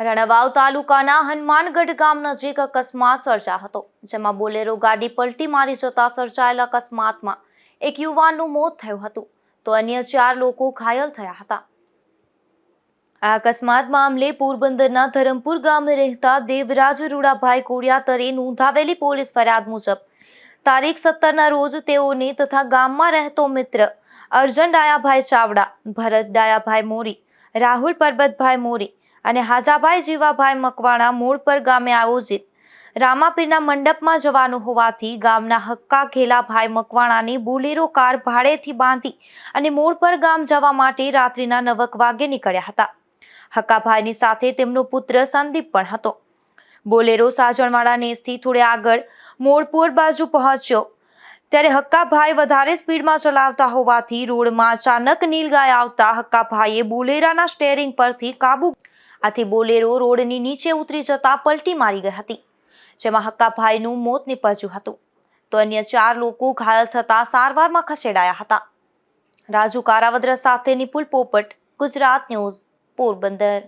રણવાવ તાલુકાના હનુમાનગઢ ગામ નજીક અકસ્માત સર્જા હતો, જેમાં બોલેરો ગાડી પલટી મારી જતા સર્જાયેલા અકસ્માતમાં એક યુવાનનું મોત થયું હતું, તો અન્ય ચાર લોકો ઘાયલ થયા હતા. આ અકસ્માત મામલે પોરબંદરના ધરમપુર ગામે રહેતા દેવરાજ રૂડાભાઈ કોડિયાતરે નોંધાવેલી પોલીસ ફરિયાદ મુજબ તારીખ સત્તરના રોજ તેઓને તથા ગામમાં રહેતો મિત્ર અર્જન ડાયાભાઈ ચાવડા, ભરત ડાયાભાઈ મોરી, રાહુલ પરબતભાઈ મોરી અને હાજાભાઈ જીવાભાઈ મકવાણા મૂળ પર ગામે આયોજિત રામાપીરના મંડપમાં જવાનું હોવાથી ગામના હક્કા ઘેલાભાઈ મકવાણાની બોલેરો કાર ભાડેથી બાંધી અને મૂળ પર ગામ જવા માટે રાત્રિના નવક વાગે નીકળ્યા હતા. હક્કાભાઈની સાથે તેમનો પુત્ર સંદીપ પણ હતો. બોલેરો સાજણવાળા નેસથી થોડે આગળ મોડપુર બાજુ પહોંચ્યો. ત્યારે હક્કાભાઈ વધારે સ્પીડમાં ચલાવતા હોવાથી રોડમાં અચાનક નીલગાય આવતા હક્કાભાઈએ બોલેરાના સ્ટેરિંગ પરથી કાબુ આથી બોલેરો રોડની નીચે ઉતરી જતા પલટી મારી ગઈ હતી, જેમાં હક્કાભાઈનું મોત નીપજ્યું હતું. તો અન્ય ચાર લોકો ઘાયલ થતા સારવારમાં ખસેડાયા હતા. રાજુ કારાવદ્ર સાથે નિપુલ પોપટ, ગુજરાત ન્યૂઝ, પોરબંદર.